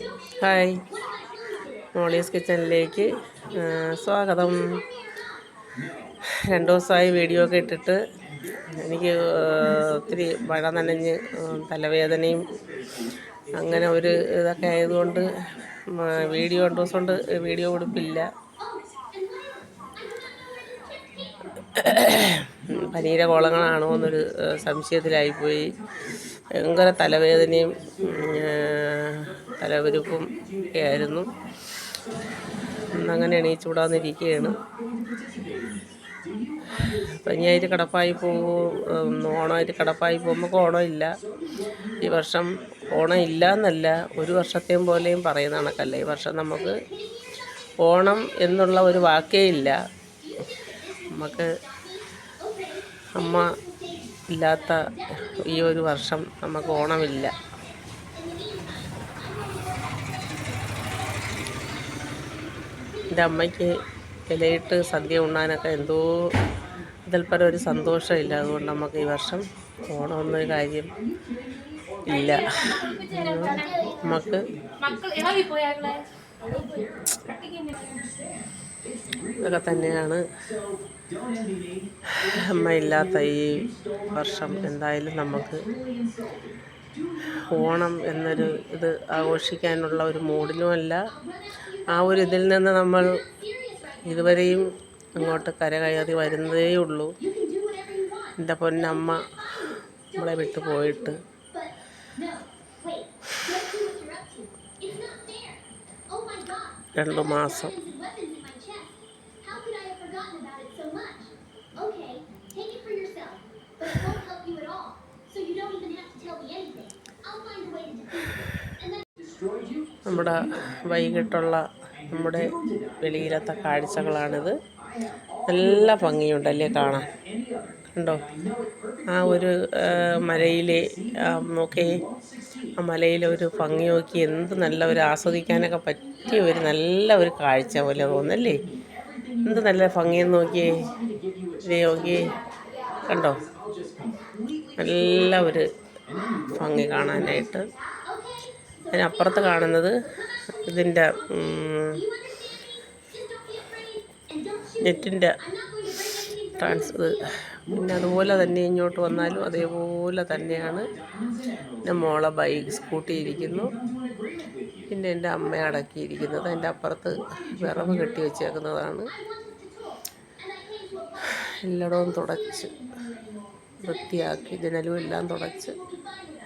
Hi. Molly's കിച്ചണിലേക്ക് സ്വാഗതം. രണ്ട് ദിവസമായി വീഡിയോ ഒക്കെ ഇട്ടിട്ട് എനിക്ക് ഒത്തിരി മഴ നനഞ്ഞ് തലവേദനയും അങ്ങനെ ഒരു ഇതൊക്കെ ആയതുകൊണ്ട് വീഡിയോ രണ്ട് ദിവസം കൊണ്ട് വീഡിയോ കൊടുപ്പില്ല. പനീര കോളങ്ങളാണോ എന്നൊരു സംശയത്തിലായിപ്പോയി. ഭയങ്കര തലവേദനയും തലവരുപ്പും ഒക്കെ ആയിരുന്നു ഈ ചൂടാന്നിരിക്കുകയാണ് പനിയായിട്ട് കടപ്പായി പോകും ഓണമായിട്ട് കടപ്പായി പോകുമ്പോൾ ഓണമില്ല. ഈ വർഷം ഓണം ഇല്ല എന്നല്ല ഒരു വർഷത്തെയും പോലെയും പറയുന്ന കണക്കല്ല. ഈ വർഷം നമുക്ക് ഓണം എന്നുള്ള ഒരു വാക്കേ ഇല്ല. നമുക്ക് അമ്മ ഇല്ലാത്ത ഈ ഒരു വർഷം നമുക്ക് ഓണമില്ല. എന്റെ അമ്മയ്ക്ക് ഇലയിട്ട് സദ്യ ഉണ്ണാനൊക്കെ എന്തോ ഇതിൽപ്പരം ഒരു സന്തോഷമില്ല. അതുകൊണ്ട് നമുക്ക് ഈ വർഷം ഓണം എന്നൊരു കാര്യം ഇല്ല. നമുക്ക് ഇതൊക്കെ തന്നെയാണ്. അമ്മ ഇല്ലാത്ത ഈ വർഷം എന്തായാലും നമുക്ക് ഓണം എന്നൊരു ഇത് ആഘോഷിക്കാനുള്ള ഒരു മൂഡിലുമല്ല. ആ ഒരു ഇതിൽ നിന്ന് നമ്മൾ ഇതുവരെയും അങ്ങോട്ട് കര കയറി വരുന്നതേയുള്ളൂ. എന്റെ പൊന്നമ്മ നമ്മളെ വിട്ടു പോയിട്ട്. രണ്ടു മാസം. നമ്മുടെ വൈകിട്ടുള്ള നമ്മുടെ വെളിയിലത്തെ കാഴ്ചകളാണിത്. നല്ല ഭംഗിയുണ്ടല്ലേ കാണാൻ. കണ്ടോ? ആ ഒരു മലയിലെ നോക്കേ ആ മലയിലെ ഒരു ഭംഗി നോക്കി എന്ത് നല്ല ഒരു ആസ്വദിക്കാനൊക്കെ പറ്റിയ ഒരു നല്ല ഒരു കാഴ്ച പോലെ തോന്നല്ലേ എന്ത് നല്ല ഭംഗിയെന്ന് നോക്കിയേ. ഇതേ നോക്കിയേ. കണ്ടോ? നല്ല ഒരു ഭംഗി കാണാനായിട്ട്. അതിനപ്പുറത്ത് കാണുന്നത് ഇതിന്റെ നെറ്റിന്റെ ട്രാൻസ് പിന്നെ അതുപോലെ തന്നെ ഇങ്ങോട്ട് വന്നാലും അതേപോലെ തന്നെയാണ്. എന്റെ മോളെ ബൈക്ക് സ്കൂട്ടി ഇരിക്കുന്നു. പിന്നെ എന്റെ അമ്മ അടക്കിയിരിക്കുന്നത്. അതിന്റെ അപ്പുറത്ത് വിറവ് കെട്ടി വെച്ചേക്കുന്നതാണ്. എല്ലായിടവും തുടച്ച് വൃത്തിയാക്കി ജനലും എല്ലാം തുടച്ച്.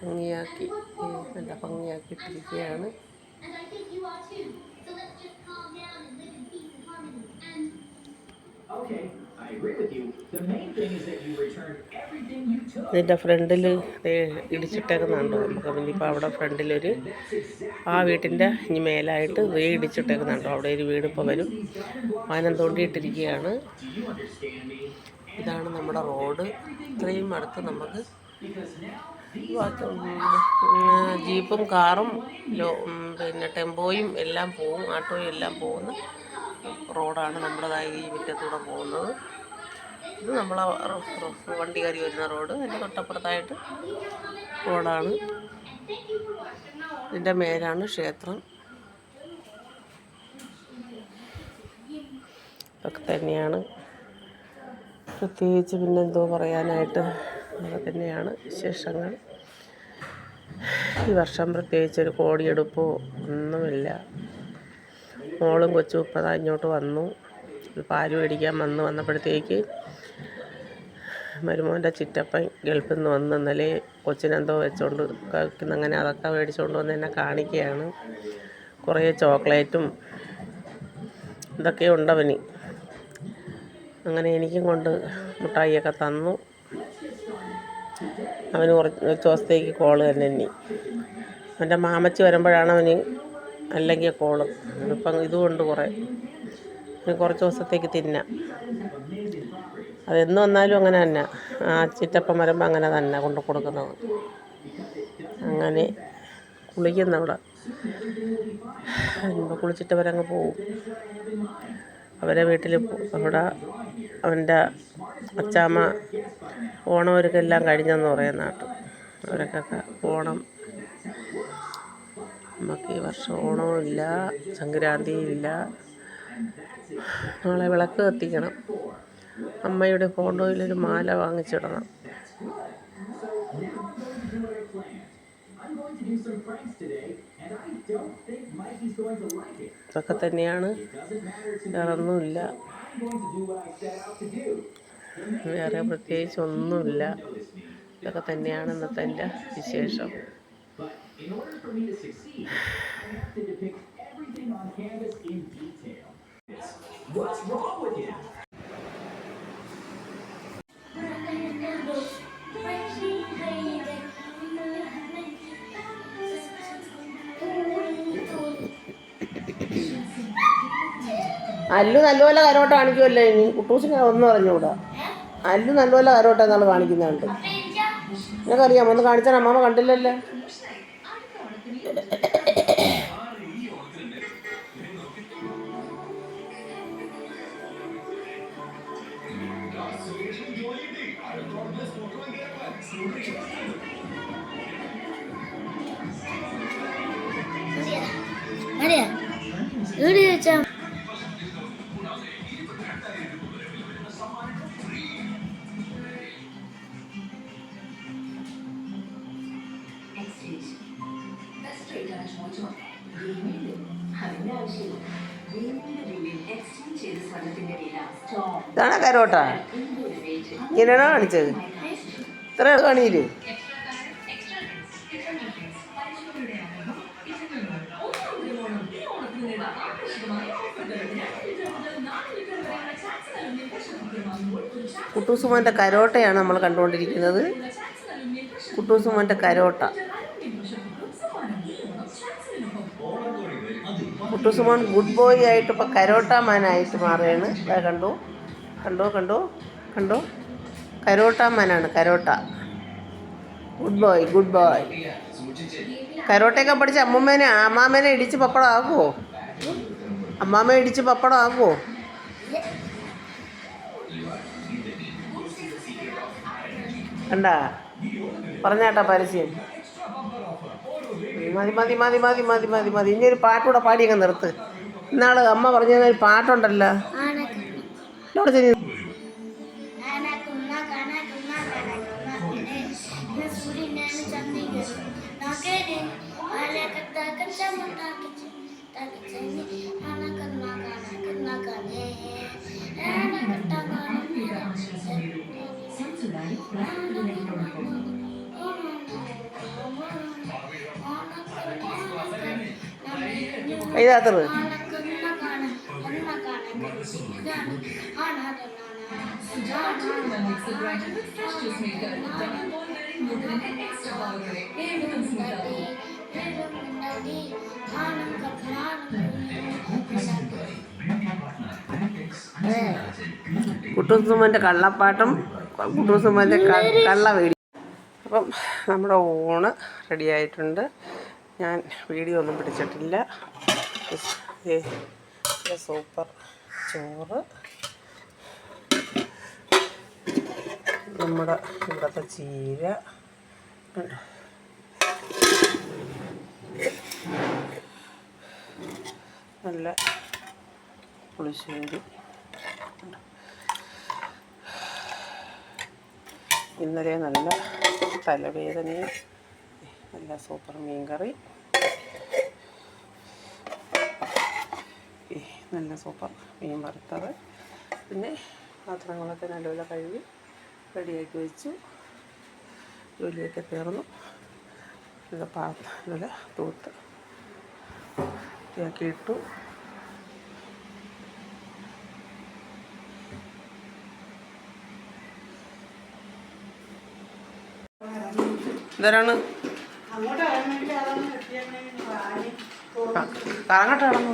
ഭംഗിയാക്കി നല്ല ഭംഗിയാക്കി ഇട്ടിരിക്കുകയാണ്. ഇതിന്റെ ഫ്രണ്ടിൽ ഇടിച്ചിട്ടേക്കുന്നുണ്ടോ നമുക്ക്. ഇനിയിപ്പോൾ അവിടെ ഫ്രണ്ടിലൊരു ആ വീട്ടിന്റെ ഇനി മേലായിട്ട് റീ ഇടിച്ചിട്ടേക്കുന്നുണ്ടോ അവിടെ ഒരു വീട് ഇപ്പോൾ വരും. വാനം തോണ്ടിയിട്ടിരിക്കുകയാണ്. ഇതാണ് നമ്മുടെ റോഡ്. ഇത്രയും അടുത്ത് നമുക്ക് ജീപ്പും കാറും ലോ പിന്നെ ടെമ്പോയും എല്ലാം പോവും ആട്ടോയും എല്ലാം പോകുന്ന. റോഡാണ് നമ്മുടേതായ ഈ മുറ്റത്തൂടെ പോകുന്നത്. ഇത് നമ്മളെ വണ്ടി കയറി വരുന്ന റോഡ്. അതിന്റെ തൊട്ടപ്പുറത്തായിട്ട് റോഡാണ്. ഇതിന്റെ മേലാണ് ക്ഷേത്രം. ഇതൊക്കെ തന്നെയാണ്. പ്രത്യേകിച്ച് പിന്നെന്തോ പറയാനായിട്ട് അതൊക്കെ തന്നെയാണ് വിശേഷങ്ങൾ. ഈ വർഷം പ്രത്യേകിച്ച് ഒരു കോടിയെടുപ്പോ ഒന്നുമില്ല. മോളും കൊച്ചും ഇപ്പം ഇങ്ങോട്ട് വന്നു. പാൽ മേടിക്കാൻ വന്ന്. വന്നപ്പോഴത്തേക്ക് മരുമോന്റെ ചിറ്റപ്പൻ ഗൾഫിൽ നിന്ന് വന്ന് ഇന്നലെ കൊച്ചിനെന്തോ വെച്ചോണ്ട് അങ്ങനെ അതൊക്കെ മേടിച്ചുകൊണ്ട് വന്ന് എന്നെ കാണിക്കുകയാണ് കുറേ ചോക്ലേറ്റും ഇതൊക്കെ ഉണ്ടവന്. അങ്ങനെ എനിക്കും കൊണ്ട് മിഠായിയൊക്കെ തന്നു. അവന് കുറച്ച് ദിവസത്തേക്ക് കോൾ തന്നെ ഇനി. അവന്റെ മാമച്ചി വരുമ്പോഴാണ് അവന് അല്ലെങ്കിൽ കോൾ ഇപ്പം ഇതുകൊണ്ട് കുറേ. അവന് കുറച്ച് ദിവസത്തേക്ക് തിന്നാം. അതെന്ന് വന്നാലും അങ്ങനെ തന്നെ. ആ ചിറ്റപ്പം വരുമ്പോൾ അങ്ങനെ തന്നെ കൊണ്ട് കൊടുക്കുന്നത്. അങ്ങനെ കുളിക്കുന്നവിടെ കുളിച്ചിട്ട് അവരങ്ങ് പോവും. അവരെ വീട്ടിൽ അവിടെ അവന്റെ അച്ചാമ്മ ഓണം ഒരുക്കെല്ലാം കഴിഞ്ഞെന്ന് പറയുന്ന കേട്ടു. അവരൊക്കെ ഓണം. നമുക്ക് ഈ വർഷം ഓണവും ഇല്ല സംക്രാന്തിയും ഇല്ല നാളെ വിളക്ക് കത്തിക്കണം. അമ്മയുടെ ഫോട്ടോയിലൊരു മാല വാങ്ങിച്ചിടണം. today, ഇതൊക്കെ തന്നെയാണ്. വേറെ ഒന്നുമില്ല വേറെ പ്രത്യേകിച്ച് ഒന്നുമില്ല. ഇതൊക്കെ തന്നെയാണ് ഇന്നത്തെ എന്റെ വിശേഷം. What's wrong with you? Allu നല്ലപോലെ കരോട്ട കാണിക്കുമല്ലോ ഇനി. കുട്ടൂസിന് ഒന്നും അറിഞ്ഞുകൂടാ. അല്ലു നല്ലപോലെ കരോട്ട എന്നാൾ കാണിക്കുന്നുണ്ട് നിനക്കറിയാമോ? ഒന്ന് കാണിച്ചാൽ അമ്മാമ കണ്ടില്ലല്ലോ. ഇതാണ് കരോട്ട. ഇങ്ങനെയാണോ കാണിച്ചത്? ഇത്ര കാണിയില്ലേ? കുട്ടൂസുമോന്റെ കരോട്ടയാണ് നമ്മൾ കണ്ടുകൊണ്ടിരിക്കുന്നത്. കുട്ടൂസുമോന്റെ കരോട്ട. കുട്ടൂസുമോൻ ഗുഡ് ബോയ് ആയിട്ട് ഇപ്പോൾ കരോട്ട മാനായിട്ട് മാറുകയാണ്. അതെ കണ്ടു? കണ്ടോ കണ്ടോ? കണ്ടോ? കരോട്ട മാനാണ് കരോട്ട. ഗുഡ് ബോയ് ഗുഡ് ബോയ് കരോട്ടയൊക്കെ പഠിച്ച് അമ്മമ്മേനെ അമ്മാമ്മേനെ ഇടിച്ച് പപ്പടം ആകുമോ അമ്മാമ്മ ഇടിച്ച് പപ്പടം ആകുമോ കണ്ടാ? പറഞ്ഞാട്ടാ പരസ്യം. മതി മതി മതി മതി മതി മതി മതി. ഇനി ഒരു പാട്ടൂടെ പാടിയൊക്കെ നിർത്ത്. ഇന്നാൾ അമ്മ പറഞ്ഞ ഒരു പാട്ടുണ്ടല്ലോ Thank കനക്കുന്ന ഇതാണ് കുട്ടൂസുമ്മന്റെ കള്ളപ്പാട്ടും കുട്ടൂസുമ്മന്റെ കള്ള വീഡിയോ അപ്പം നമ്മുടെ ഊണ് റെഡി ആയിട്ടുണ്ട് ഞാൻ വീഡിയോ ഒന്നും പിടിച്ചിട്ടില്ല. സൂപ്പർ ചോറ്. നമ്മുടെ ഇവിടുത്തെ ചീര. നല്ല പുളിശ്ശേരി. ഇന്നലെ നല്ല തലവേദനയും നല്ല സൂപ്പർ മീൻ കറി നല്ല സൂപ്പർ മീൻ വറുത്തത്. പിന്നെ പാത്രങ്ങളൊക്കെ നല്ലപോലെ കഴുകി റെഡിയാക്കി വെച്ചു. ജോലിയൊക്കെ തീർന്നു. നല്ല പാത്രം നല്ല തൂത്ത് വൃത്തിയാക്കി ഇട്ടു. ഇതാരാണ്? കറങ്ങട്ടെ കടന്നു